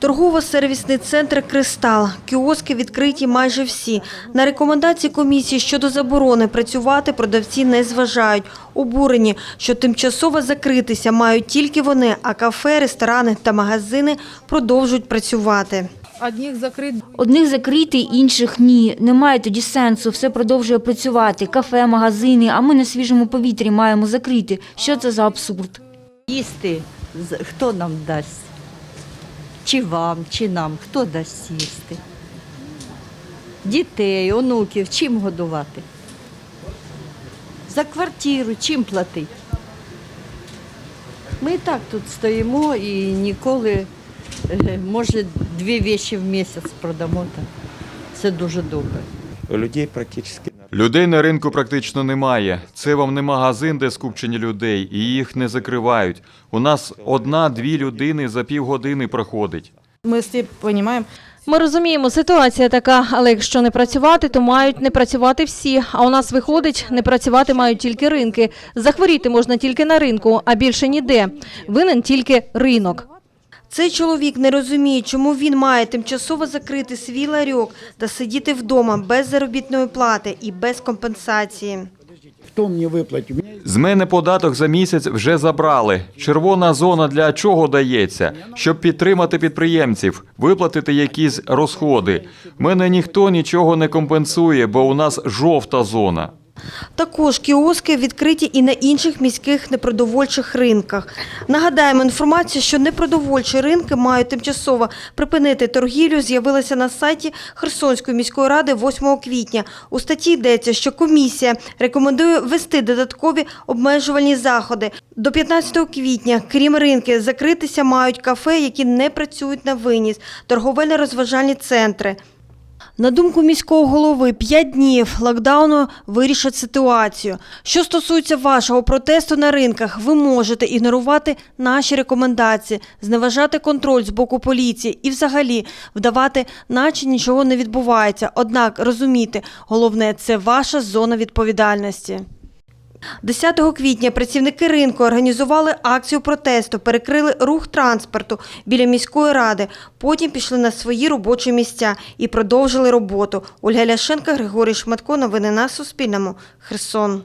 Торгово-сервісний центр Кристал. Кіоски відкриті майже всі. На рекомендації комісії щодо заборони працювати продавці не зважають. Обурені, що тимчасово закритися мають тільки вони, а кафе, ресторани та магазини продовжують працювати. Одних закрити, інших ні. Немає тоді сенсу, все продовжує працювати. Кафе, магазини, а ми на свіжому повітрі маємо закрити. Що це за абсурд? Їсти з- хто нам дасть? Чи вам, чи нам, хто дасть їсти? Дітей, онуків, чим годувати? За квартиру чим платити? Ми і так тут стоїмо і ніколи, е, може, дві віші в місяць продамо. Це дуже добре. У людей практически Людей на ринку практично немає. Це вам не магазин, де скупчені людей, і їх не закривають. У нас одна-дві людини за півгодини проходить. мы все понимаем, Ми розуміємо, ситуація така, але якщо не працювати, то мають не працювати всі. А у нас виходить, не працювати мають тільки ринки. Захворіти можна тільки на ринку, а більше ніде. Винен тільки ринок. Цей чоловік не розуміє, чому він має тимчасово закрити свій ларьок та сидіти вдома без заробітної плати і без компенсації. Выплатит? У меня З мене податок за місяць вже забрали. Червона зона для чого дається? Щоб підтримати підприємців, виплатити якісь розходи. Мене ніхто нічого не компенсує, бо у нас жовта зона. Також кіоски відкриті і на інших міських непродовольчих ринках. Нагадаємо, інформація, що непродовольчі ринки мають тимчасово припинити торгівлю, з'явилася на сайті Херсонської міської ради 8 квітня. У статті йдеться, що комісія рекомендує ввести додаткові обмежувальні заходи. До 15 квітня, крім ринки, закритися мають кафе, які не працюють на виніс, торговельно-розважальні центри. На думку міського голови, п'ять днів локдауну вирішать ситуацію. Що стосується вашого протесту на ринках, ви можете ігнорувати наші рекомендації, зневажати контроль з боку поліції і взагалі вдавати, наче нічого не відбувається. Однак розумійте, головне це ваша зона відповідальності. 10 квітня працівники ринку організували акцію протесту, перекрили рух транспорту біля міської ради. Потім пішли на свої робочі місця і продовжили роботу. Ольга Ляшенка, Григорій Шматко. Новини на Суспільному. Херсон.